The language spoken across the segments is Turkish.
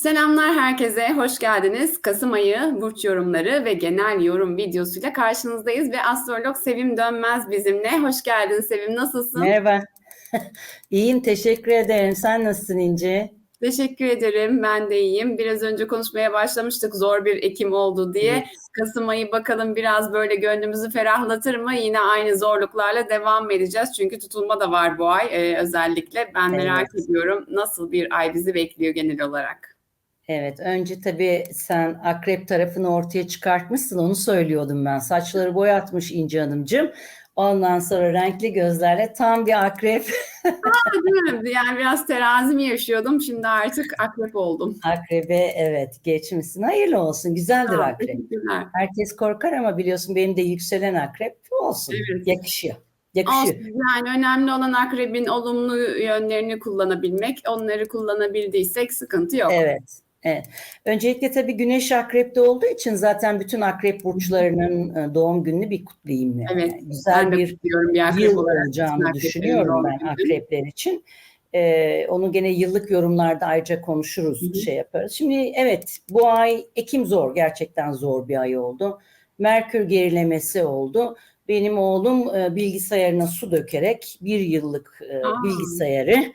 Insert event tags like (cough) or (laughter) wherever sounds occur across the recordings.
Selamlar herkese, hoş geldiniz. Kasım ayı burç yorumları ve genel yorum videosuyla karşınızdayız ve astrolog Sevim Dönmez bizimle. Hoş geldin Sevim, nasılsın? Merhaba. (laughs) İyiyim, teşekkür ederim. Sen nasılsın İnce? Teşekkür ederim, ben de iyiyim. Biraz önce konuşmaya başlamıştık zor bir Ekim oldu diye. Evet. Kasım ayı bakalım biraz böyle gönlümüzü ferahlatır mı? Yine aynı zorluklarla devam edeceğiz. Çünkü tutulma da var bu ay e, özellikle. Ben merak Evet. ediyorum nasıl bir ay bizi bekliyor genel olarak. Evet, önce tabii sen akrep tarafını ortaya çıkartmışsın, onu söylüyordum ben. Saçları boyatmış İnce Hanımcığım. Ondan sonra renkli gözlerle tam bir akrep. Değil mi? Yani biraz terazi mi yaşıyordum? Şimdi artık akrep oldum. Akrebe evet geçmişsin. Hayırlı olsun, güzeldir ol, akrep. Herkes korkar ama biliyorsun benim de yükselen akrep olsun. Evet. Yakışıyor. Yakışıyor. Olsun. Yani önemli olan akrebin olumlu yönlerini kullanabilmek. Onları kullanabildiysek sıkıntı yok. Evet. Evet. Öncelikle tabii Güneş Akrep'te olduğu için zaten bütün akrep burçlarının e, doğum gününü bir kutlayayım yani. Evet, Güzel Ben de bir bir yıl olacağını düşünüyorum ben akrepler için. Ee, onu gene yıllık yorumlarda ayrıca konuşuruz, Hı hı. şey yaparız. Şimdi evet bu ay Ekim zor, gerçekten zor bir ay oldu. Merkür gerilemesi oldu. Benim oğlum e, bilgisayarına su dökerek bir yıllık e, bilgisayarı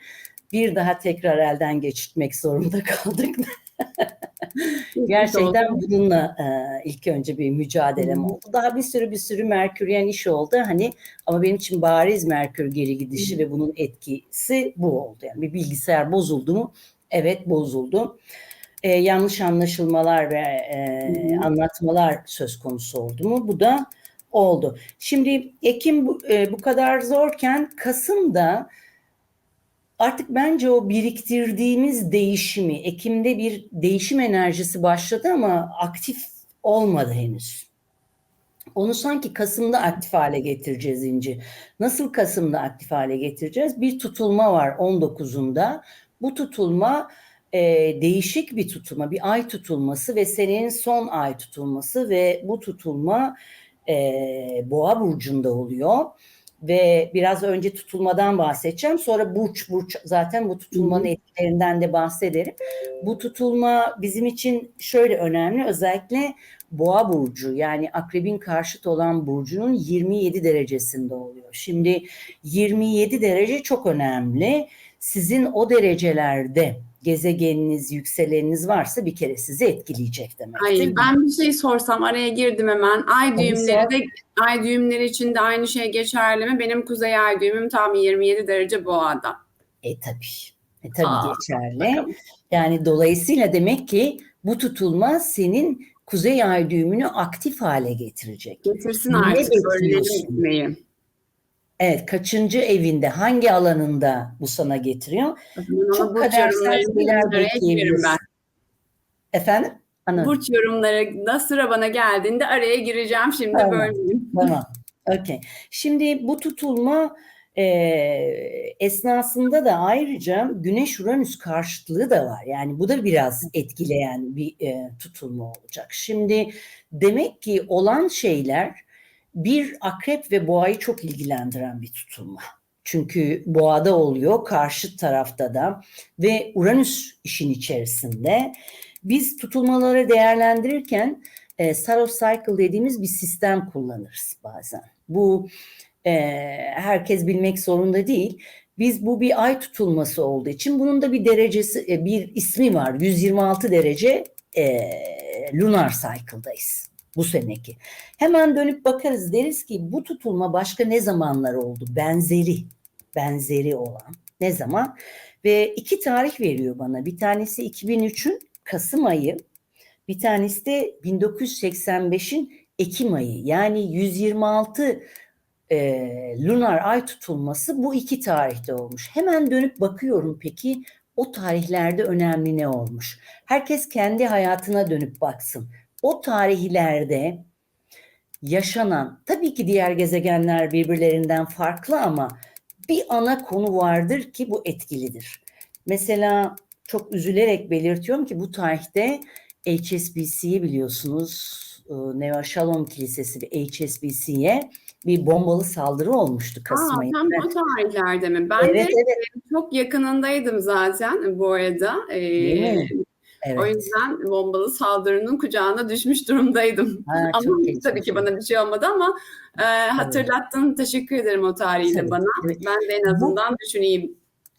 bir daha tekrar elden geçirtmek zorunda (laughs) kaldık. (laughs) Gerçekten bununla e, ilk önce bir mücadelem Hı oldu. Daha bir sürü bir sürü Merküryen iş oldu. Hani ama benim için bariz Merkür geri gidişi Hı ve bunun etkisi bu oldu. Yani bir bilgisayar bozuldu mu? Evet bozuldu. E, yanlış anlaşılmalar ve e, hı. anlatmalar söz konusu oldu mu? Bu da oldu. Şimdi Ekim bu, e, bu kadar zorken Kasım'da Artık bence o biriktirdiğimiz değişimi, Ekim'de bir değişim enerjisi başladı ama aktif olmadı henüz. Onu sanki Kasım'da aktif hale getireceğiz İnci. Nasıl Kasım'da aktif hale getireceğiz? Bir tutulma var 19'unda. Bu tutulma e, değişik bir tutulma, bir ay tutulması ve senenin son ay tutulması ve bu tutulma e, Boğa burcunda oluyor ve biraz önce tutulmadan bahsedeceğim. Sonra burç burç zaten bu tutulmanın etkilerinden de bahsederim. Bu tutulma bizim için şöyle önemli. Özellikle Boğa burcu yani akrebin karşıt olan burcunun 27 derecesinde oluyor. Şimdi 27 derece çok önemli. Sizin o derecelerde gezegeniniz, yükseleniniz varsa bir kere sizi etkileyecek demektir. Ay, ben bir şey sorsam araya girdim hemen. Ay düğümleri de ay düğümleri için de aynı şey geçerli mi? Benim kuzey ay düğümüm tam 27 derece boğada. E tabii. E tabii Aa, geçerli. bakalım. Yani dolayısıyla demek ki bu tutulma senin kuzey ay düğümünü aktif hale getirecek. Getirsin Ne artık bekliyorsun? Evet, kaçıncı evinde, hangi alanında bu sana getiriyor? Ama Çok kadersel şeyler bekleyebiliriz. ben. Efendim? Anladım. Burç yorumları da sıra bana geldiğinde araya gireceğim. Şimdi Tamam. bölmeyeyim. Tamam. Okey. Şimdi bu tutulma e, esnasında da ayrıca Güneş-Uranüs karşıtlığı da var. Yani bu da biraz etkileyen bir e, tutulma olacak. Şimdi demek ki olan şeyler bir akrep ve boğayı çok ilgilendiren bir tutulma. Çünkü boğada oluyor, karşı tarafta da ve Uranüs işin içerisinde. Biz tutulmaları değerlendirirken e, Saros Cycle dediğimiz bir sistem kullanırız bazen. Bu e, herkes bilmek zorunda değil. Biz bu bir ay tutulması olduğu için bunun da bir derecesi, e, bir ismi var. 126 derece e, lunar cycle'dayız bu seneki. Hemen dönüp bakarız deriz ki bu tutulma başka ne zamanlar oldu? Benzeri, benzeri olan ne zaman? Ve iki tarih veriyor bana. Bir tanesi 2003'ün Kasım ayı, bir tanesi de 1985'in Ekim ayı. Yani 126 e, lunar ay tutulması bu iki tarihte olmuş. Hemen dönüp bakıyorum peki o tarihlerde önemli ne olmuş? Herkes kendi hayatına dönüp baksın. O tarihlerde yaşanan tabii ki diğer gezegenler birbirlerinden farklı ama bir ana konu vardır ki bu etkilidir. Mesela çok üzülerek belirtiyorum ki bu tarihte HSBC'yi biliyorsunuz e, Neva Shalom Kilisesi ve HSBC'ye bir bombalı saldırı olmuştu Kasım ayında. tam o tarihlerde mi? Ben Evet de evet çok yakınındaydım zaten bu arada. Ee? Evet. O yüzden bombalı saldırının kucağına düşmüş durumdaydım. Ha, ama geçmiş tabii ki bana bir şey olmadı ama e, hatırlattın. Teşekkür ederim o tarihiyle Tabii, bana. evet. Ben de en azından düşüneyim.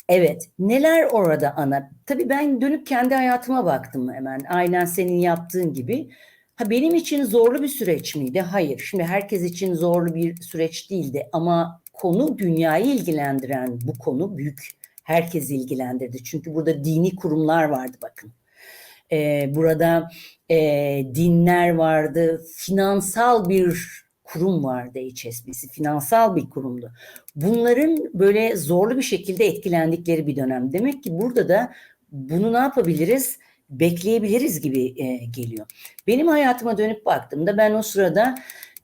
Evet. Neler orada ana? Tabii ben dönüp kendi hayatıma baktım hemen. Aynen senin yaptığın gibi. Ha benim için zorlu bir süreç miydi? Hayır. Şimdi herkes için zorlu bir süreç değildi ama konu dünyayı ilgilendiren bu konu büyük. Herkes ilgilendirdi. Çünkü burada dini kurumlar vardı bakın. Ee, burada e, dinler vardı. Finansal bir kurum vardı HSBC. Finansal bir kurumdu bunların böyle zorlu bir şekilde etkilendikleri bir dönem. Demek ki burada da bunu ne yapabiliriz? Bekleyebiliriz gibi e, geliyor. Benim hayatıma dönüp baktığımda ben o sırada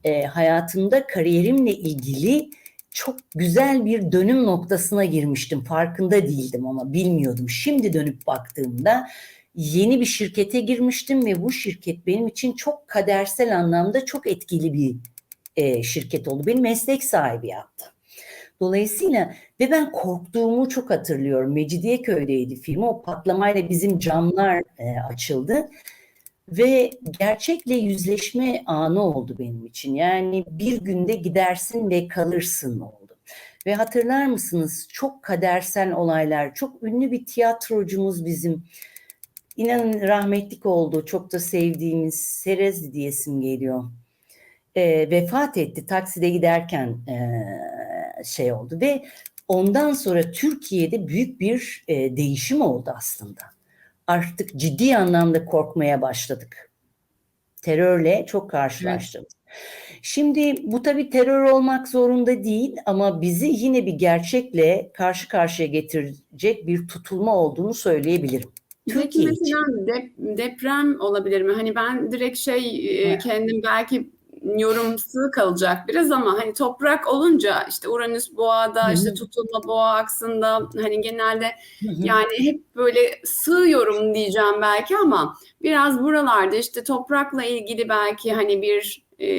e, hayatımda kariyerimle ilgili çok güzel bir dönüm noktasına girmiştim. Farkında değildim ama bilmiyordum. Şimdi dönüp baktığımda yeni bir şirkete girmiştim ve bu şirket benim için çok kadersel anlamda çok etkili bir e, şirket oldu. Beni meslek sahibi yaptı. Dolayısıyla ve ben korktuğumu çok hatırlıyorum. Mecidiyeköy'deydi film. O patlamayla bizim camlar e, açıldı. Ve gerçekle yüzleşme anı oldu benim için. Yani bir günde gidersin ve kalırsın oldu. Ve hatırlar mısınız çok kadersel olaylar. Çok ünlü bir tiyatrocumuz bizim. İnanın rahmetlik oldu. Çok da sevdiğimiz Serez diyesim geliyor. E, vefat etti takside giderken e, şey oldu ve ondan sonra Türkiye'de büyük bir e, değişim oldu aslında. Artık ciddi anlamda korkmaya başladık. Terörle çok karşılaştık. Şimdi bu tabii terör olmak zorunda değil ama bizi yine bir gerçekle karşı karşıya getirecek bir tutulma olduğunu söyleyebilirim. Peki Türkiye mesela dep- deprem olabilir mi? Hani ben direkt şey e, Evet. kendim belki yorumsuz kalacak biraz ama hani toprak olunca işte Uranüs boğada hı. işte tutulma boğa aksında hani genelde Hı hı. yani hep böyle sığıyorum diyeceğim belki ama biraz buralarda işte toprakla ilgili belki hani bir e,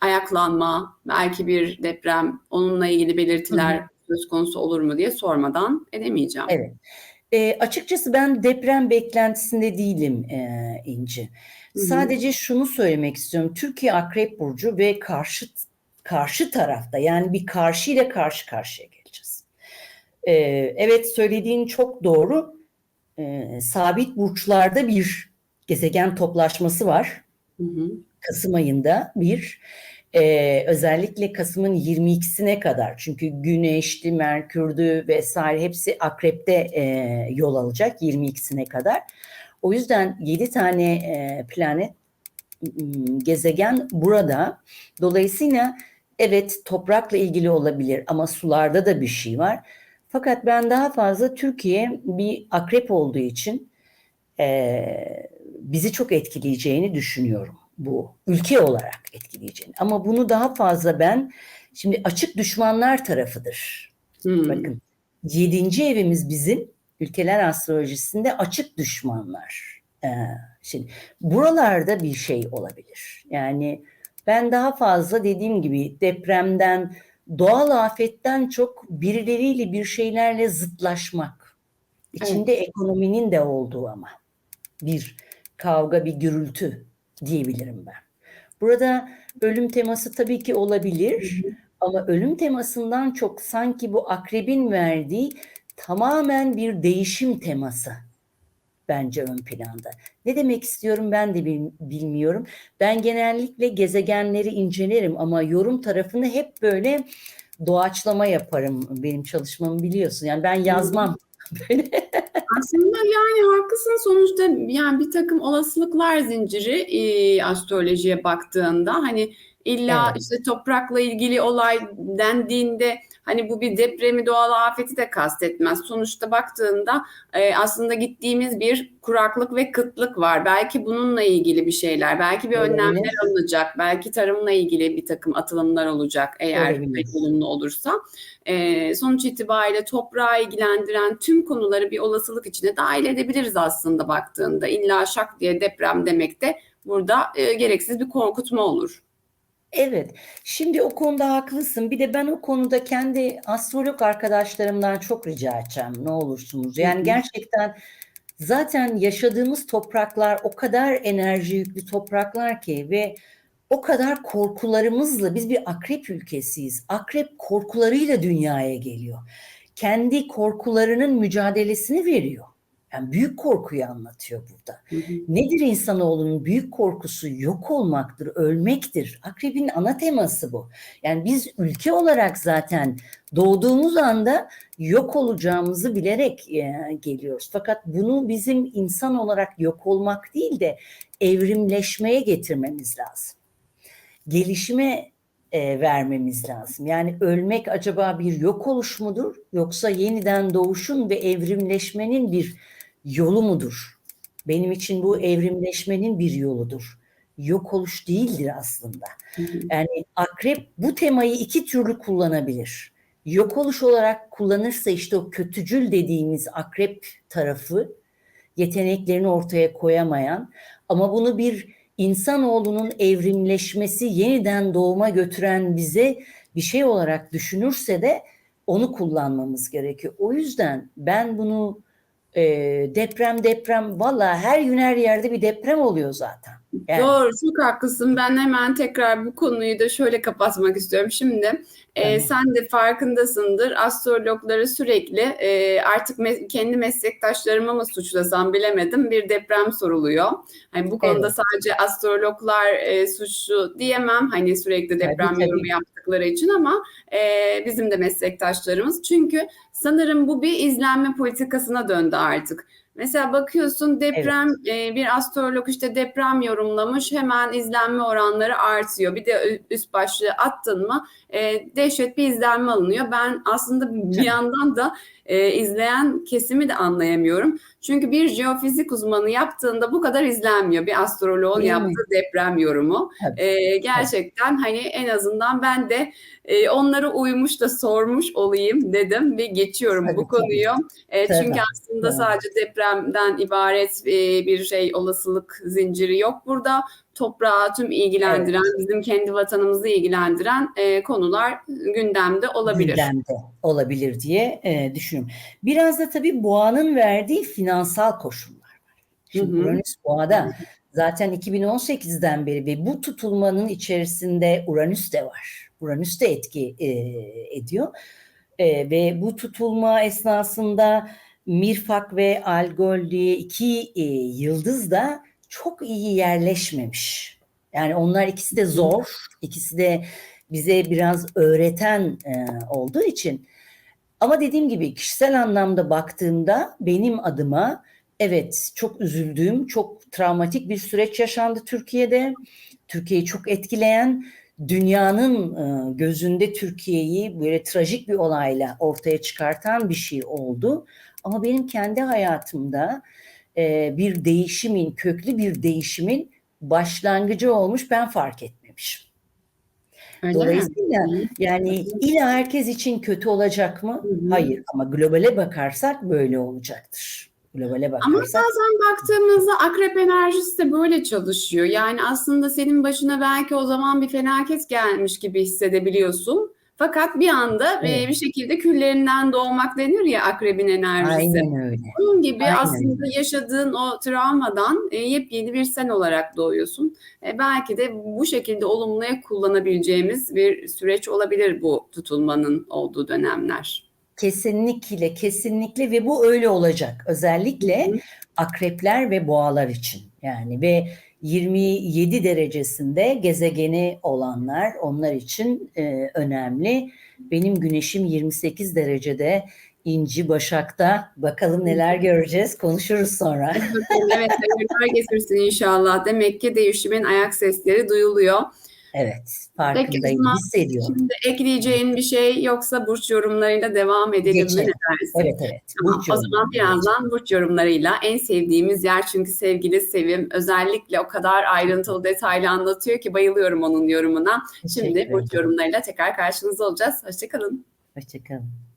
ayaklanma belki bir deprem onunla ilgili belirtiler söz konusu olur mu diye sormadan edemeyeceğim. Evet. E, açıkçası ben deprem beklentisinde değilim e, İnci. Sadece şunu söylemek istiyorum. Türkiye Akrep Burcu ve karşı karşı tarafta yani bir karşı ile karşı karşıya geleceğiz. E, evet söylediğin çok doğru. E, sabit burçlarda bir gezegen toplaşması var. Hı hı. Kasım ayında bir. Ee, özellikle Kasım'ın 22'sine kadar çünkü Güneş'ti, Merkür'dü vesaire hepsi Akrep'te e, yol alacak 22'sine kadar. O yüzden 7 tane e, planet m, gezegen burada. Dolayısıyla evet toprakla ilgili olabilir ama sularda da bir şey var. Fakat ben daha fazla Türkiye bir akrep olduğu için e, bizi çok etkileyeceğini düşünüyorum bu ülke olarak etkileyeceğini. Ama bunu daha fazla ben şimdi açık düşmanlar tarafıdır. Hmm. Bakın yedinci evimiz bizim ülkeler astrolojisinde açık düşmanlar. Ee, şimdi buralarda bir şey olabilir. Yani ben daha fazla dediğim gibi depremden, doğal afetten çok birileriyle bir şeylerle zıtlaşmak. İçinde ekonominin de olduğu ama bir kavga, bir gürültü diyebilirim ben. Burada ölüm teması tabii ki olabilir ama ölüm temasından çok sanki bu akrebin verdiği tamamen bir değişim teması bence ön planda. Ne demek istiyorum ben de bil- bilmiyorum. Ben genellikle gezegenleri incelerim ama yorum tarafını hep böyle doğaçlama yaparım. Benim çalışmamı biliyorsun. Yani ben yazmam. (laughs) Böyle. Aslında yani haklısın. Sonuçta yani bir takım olasılıklar zinciri e, astrolojiye baktığında hani illa Evet. işte toprakla ilgili olay dendiğinde hani bu bir depremi doğal afeti de kastetmez. Sonuçta baktığında e, aslında gittiğimiz bir kuraklık ve kıtlık var. Belki bununla ilgili bir şeyler, belki bir önlemler alınacak, belki tarımla ilgili bir takım atılımlar olacak eğer olumlu olursa. Ee, sonuç itibariyle toprağı ilgilendiren tüm konuları bir olasılık içine dahil edebiliriz aslında baktığında. İlla şak diye deprem demek de burada e, gereksiz bir korkutma olur. Evet. Şimdi o konuda haklısın. Bir de ben o konuda kendi astrolog arkadaşlarımdan çok rica edeceğim. Ne olursunuz. Hı Yani hı. gerçekten zaten yaşadığımız topraklar o kadar enerji yüklü topraklar ki ve o kadar korkularımızla biz bir akrep ülkesiyiz. Akrep korkularıyla dünyaya geliyor. Kendi korkularının mücadelesini veriyor. Yani büyük korkuyu anlatıyor burada. Hı hı. Nedir insanoğlunun büyük korkusu? Yok olmaktır, ölmektir. Akrebin ana teması bu. Yani biz ülke olarak zaten doğduğumuz anda yok olacağımızı bilerek e, geliyoruz. Fakat bunu bizim insan olarak yok olmak değil de evrimleşmeye getirmemiz lazım. Gelişime e, vermemiz lazım. Yani ölmek acaba bir yok oluş mudur yoksa yeniden doğuşun ve evrimleşmenin bir yolu mudur? Benim için bu evrimleşmenin bir yoludur. Yok oluş değildir aslında. Hı hı. Yani akrep bu temayı iki türlü kullanabilir. Yok oluş olarak kullanırsa işte o kötücül dediğimiz akrep tarafı yeteneklerini ortaya koyamayan ama bunu bir insanoğlunun evrimleşmesi yeniden doğuma götüren bize bir şey olarak düşünürse de onu kullanmamız gerekiyor. O yüzden ben bunu e, deprem deprem valla her gün her yerde bir deprem oluyor zaten. Yani, Doğru, çok haklısın. Ben hemen tekrar bu konuyu da şöyle kapatmak istiyorum. Şimdi e, Tamam. sen de farkındasındır. Astrologları sürekli e, artık me- kendi meslektaşlarıma mı suçlasam bilemedim. Bir deprem soruluyor. Hani bu konuda Evet. sadece astrologlar e, suçlu diyemem. Hani sürekli deprem tabii. yorumu yaptıkları için ama e, bizim de meslektaşlarımız. Çünkü sanırım bu bir izlenme politikasına döndü artık. Mesela bakıyorsun deprem e, bir astrolog işte deprem yorumlamış hemen izlenme oranları artıyor. Bir de üst başlığı attın mı e, dehşet bir izlenme alınıyor. Ben aslında bir yandan da e, izleyen kesimi de anlayamıyorum. Çünkü bir jeofizik uzmanı yaptığında bu kadar izlenmiyor. Bir astroloğun Değil mi? yaptığı deprem yorumu. Tabii. E, gerçekten hani en azından ben de e, onlara uymuş da sormuş olayım dedim ve geçiyorum Tabii, bu tabii. konuyu. E, Tabii, çünkü aslında tabii. sadece depremden ibaret e, bir şey olasılık zinciri yok burada. Toprağı tüm ilgilendiren, bizim kendi vatanımızı ilgilendiren e, konular gündemde olabilir. gündemde olabilir diye e, düşünüyorum. Biraz da tabii boğanın verdiği finansal koşullar var. Şimdi. Uranüs boğada zaten 2018'den beri ve bu tutulmanın içerisinde Uranüs de var. Uranüs de etki e, ediyor. E, ve bu tutulma esnasında Mirfak ve Algol diye iki e, yıldız da çok iyi yerleşmemiş. Yani onlar ikisi de zor, ikisi de bize biraz öğreten e, olduğu için. Ama dediğim gibi kişisel anlamda baktığımda benim adıma evet çok üzüldüğüm, çok travmatik bir süreç yaşandı Türkiye'de. Türkiye'yi çok etkileyen, dünyanın e, gözünde Türkiye'yi böyle trajik bir olayla ortaya çıkartan bir şey oldu. Ama benim kendi hayatımda e, bir değişimin, köklü bir değişimin başlangıcı olmuş ben fark etmemişim. Öyle mi? Dolayısıyla Hı. yani illa herkes için kötü olacak mı? Hı hı. Hayır ama globale bakarsak böyle olacaktır. Globale Ama bakarsak bazen baktığımızda akrep enerjisi de böyle çalışıyor. Yani aslında senin başına belki o zaman bir felaket gelmiş gibi hissedebiliyorsun. Fakat bir anda Evet. bir şekilde küllerinden doğmak denir ya akrebin enerjisi. aynen öyle. Bunun gibi Aynen. aslında yaşadığın o travmadan e, yepyeni bir sen olarak doğuyorsun. E, belki de bu şekilde olumluya kullanabileceğimiz bir süreç olabilir bu tutulmanın olduğu dönemler. Kesinlikle, kesinlikle ve bu öyle olacak. Özellikle Hı hı. akrepler ve boğalar için. Yani ve 27 derecesinde gezegeni olanlar onlar için e, önemli. Benim güneşim 28 derecede İnci Başak'ta. Bakalım neler göreceğiz. Konuşuruz sonra. evet, hayırlar getirsin inşallah. Demek ki değişimin ayak sesleri duyuluyor. Evet, Peki, farkındayım, zaman hissediyorum. Şimdi ekleyeceğin bir şey yoksa burç yorumlarıyla devam edelim mi? Geçelim. Ne dersin? Evet, evet. Tamam, Burç o zaman birazdan burç yorumlarıyla en sevdiğimiz yer çünkü sevgili Sevim özellikle o kadar ayrıntılı detaylı anlatıyor ki bayılıyorum onun yorumuna. Şimdi burç yorumlarıyla tekrar karşınızda olacağız. Hoşçakalın. Hoşçakalın.